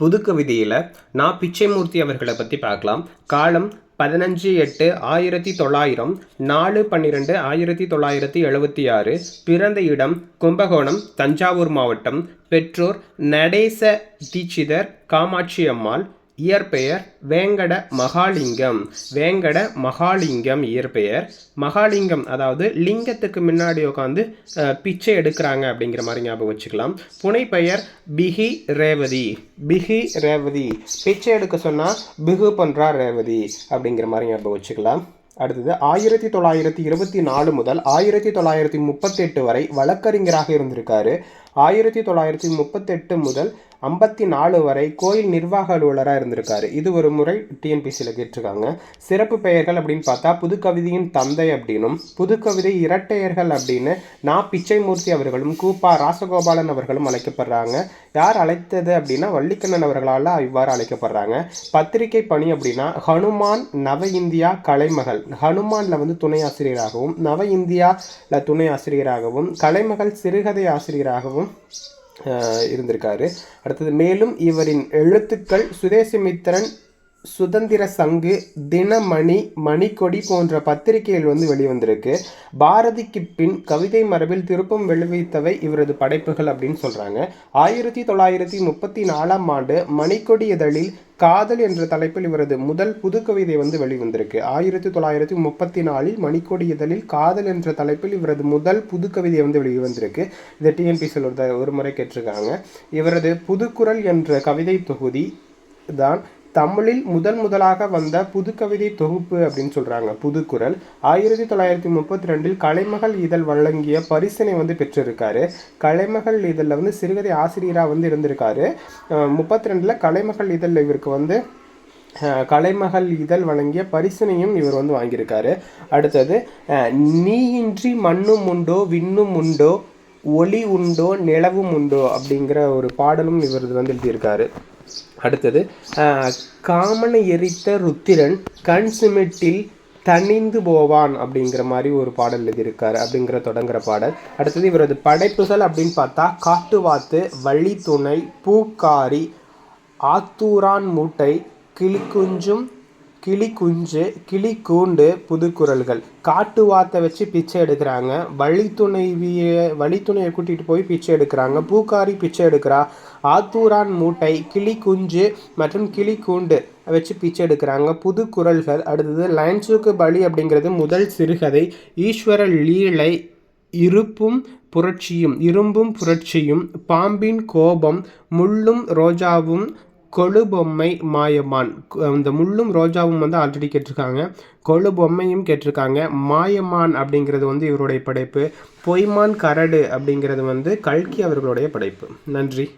புதுக்கவிதையில் நான் பிச்சைமூர்த்தி அவர்களை பற்றி பார்க்கலாம். காலம் பதினஞ்சு எட்டு ஆயிரத்தி தொள்ளாயிரம் நாலு பன்னிரெண்டு ஆயிரத்தி தொள்ளாயிரத்தி எழுபத்தி ஆறு பிறந்த இடம் கும்பகோணம் தஞ்சாவூர் மாவட்டம் பெற்றோர் நடேச தீட்சிதர் காமாட்சி அம்மாள் இயற்பெயர் வேங்கட மகாலிங்கம். வேங்கட மகாலிங்கம் இயற்பெயர். மகாலிங்கம் அதாவது லிங்கத்துக்கு முன்னாடி உட்காந்து பிச்சை எடுக்கிறாங்க அப்படிங்கிற மாதிரி ஞாபகம் வச்சுக்கலாம். புனைப்பெயர் பிகி ரேவதி. பிகி ரேவதி. பிச்சை எடுக்க சொன்னால் பிகு பண்றா ரேவதி அப்படிங்கிற மாதிரி ஞாபகம் வச்சுக்கலாம். அடுத்தது ஆயிரத்தி தொள்ளாயிரத்தி இருபத்தி நாலு முதல் ஆயிரத்தி தொள்ளாயிரத்தி முப்பத்தெட்டு வரை வழக்கறிஞராக இருந்திருக்காரு. ஆயிரத்தி தொள்ளாயிரத்தி முப்பத்தெட்டு முதல் ஐம்பத்தி நாலு வரை கோயில் நிர்வாக அலுவலராக இருந்திருக்காரு. இது ஒரு முறை டிஎன்பிசியில் கேட்டிருக்காங்க. சிறப்பு பெயர்கள் அப்படின்னு பார்த்தா புதுக்கவிதையின் தந்தை அப்படின்னும் புதுக்கவிதை இரட்டையர்கள் அப்படின்னு நா. பிச்சைமூர்த்தி அவர்களும் கூப்பா ராசகோபாலன் அவர்களும் அழைக்கப்படுறாங்க. யார் அழைத்தது அப்படின்னா வள்ளிக்கண்ணன் அவர்களால் இவ்வாறு அழைக்கப்படுறாங்க. பத்திரிகை பணி அப்படின்னா ஹனுமான் நவ இந்தியா கலைமகள். ஹனுமானில் வந்து துணை ஆசிரியராகவும் நவ இந்தியாவில் துணை ஆசிரியராகவும் கலைமகள் சிறுகதை ஆசிரியராகவும் அஹ், இருந்திருக்காரு. அடுத்தது மேலும் இவரின் எழுத்துக்கள் சுதேசிமித்திரன் சுதந்திர சங்கு தினமணி மணிக்கொடி போன்ற பத்திரிகைகள் வந்து வெளிவந்திருக்கு. பாரதிக்கு பின் கவிதை மரபில் திருப்பம் விளைவித்தவை இவரது படைப்புகள் அப்படின்னு சொல்கிறாங்க ஆயிரத்தி தொள்ளாயிரத்தி முப்பத்தி நாலாம் ஆண்டு மணிக்கொடி இதழில் காதல் என்ற தலைப்பில் இவரது முதல் புது கவிதை வந்து வெளிவந்திருக்கு. ஆயிரத்தி தொள்ளாயிரத்தி முப்பத்தி நாலில் மணிக்கொடி இதழில் காதல் என்ற தலைப்பில் இவரது முதல் புது கவிதை வந்து வெளிவந்திருக்கு. இதை டிஎன்பிசியில் ஒரு த- ஒரு முறை கேட்டிருக்காங்க. இவரது புதுக்குரல் என்ற கவிதை தொகுதி தான் தமிழில் முதன் முதலாக வந்த புதுக்கவிதை தொகுப்பு அப்படின்னு சொல்கிறாங்க புதுக்குரல் ஆயிரத்தி தொள்ளாயிரத்தி முப்பத்தி ரெண்டில் கலைமகள் இதழ் வழங்கிய பரிசினை வந்து பெற்றிருக்காரு. கலைமகள் இதழில் வந்து சிறுகதை ஆசிரியராக வந்து இருந்திருக்காரு. முப்பத்தி ரெண்டில் கலைமகள் இதழில் இவருக்கு வந்து கலைமகள் இதழ் வழங்கிய பரிசனையும் இவர் வந்து வாங்கியிருக்காரு. அடுத்தது நீயின்றி மண்ணும் உண்டோ விண்ணும் உண்டோ ஒளி உண்டோ நிலவும் உண்டோ அப்படிங்கிற ஒரு பாடலும் இவரது வந்து எழுதியிருக்காரு. அடுத்தது காமனை எரித்த ருத்திரன் கண் சிமிட்டில் தணிந்து போவான் அப்படிங்கிற மாதிரி ஒரு பாடல் எழுதியிருக்காரு அப்படிங்கிற தொடங்குற பாடல். அடுத்தது இவரது படைப்புகள் அப்படின்னு பார்த்தா காட்டுவாத்து வழித்துணை பூக்காரி ஆத்தூரான் மூட்டை கிளிக்குஞ்சும் கிளி குஞ்சு கிளி கூண்டு புதுக்குரல்கள். காட்டு வாத்தை வச்சு பிச்சை எடுக்கிறாங்க. வழித்துணைவியை வழித்துணையை கூட்டிகிட்டு போய் பிச்சை எடுக்கிறாங்க. பூக்காரி பிச்சை எடுக்கிறா. ஆத்தூரான் மூட்டை கிளி குஞ்சு மற்றும் கிளி கூண்டு வச்சு பிச்சை எடுக்கிறாங்க. புது குரல்கள் அடுத்தது லயன்ஸுக்கு பலி அப்படிங்கிறது முதல் சிறுகதை. ஈஸ்வர லீலை இருப்பும் புரட்சியும் இரும்பும் புரட்சியும் பாம்பின் கோபம் முள்ளும் ரோஜாவும் கொழுபொம்மை மாயமான் இந்த முள்ளும் ரோஜாவும் வந்து ஆல்ரெடி கேட்டிருக்காங்க. கொழு பொம்மையும் கேட்டிருக்காங்க. மாயமான் அப்படிங்கிறது வந்து இவருடைய படைப்பு. பொய்மான் கரடு அப்படிங்கிறது வந்து கல்கி அவர்களுடைய படைப்பு. நன்றி.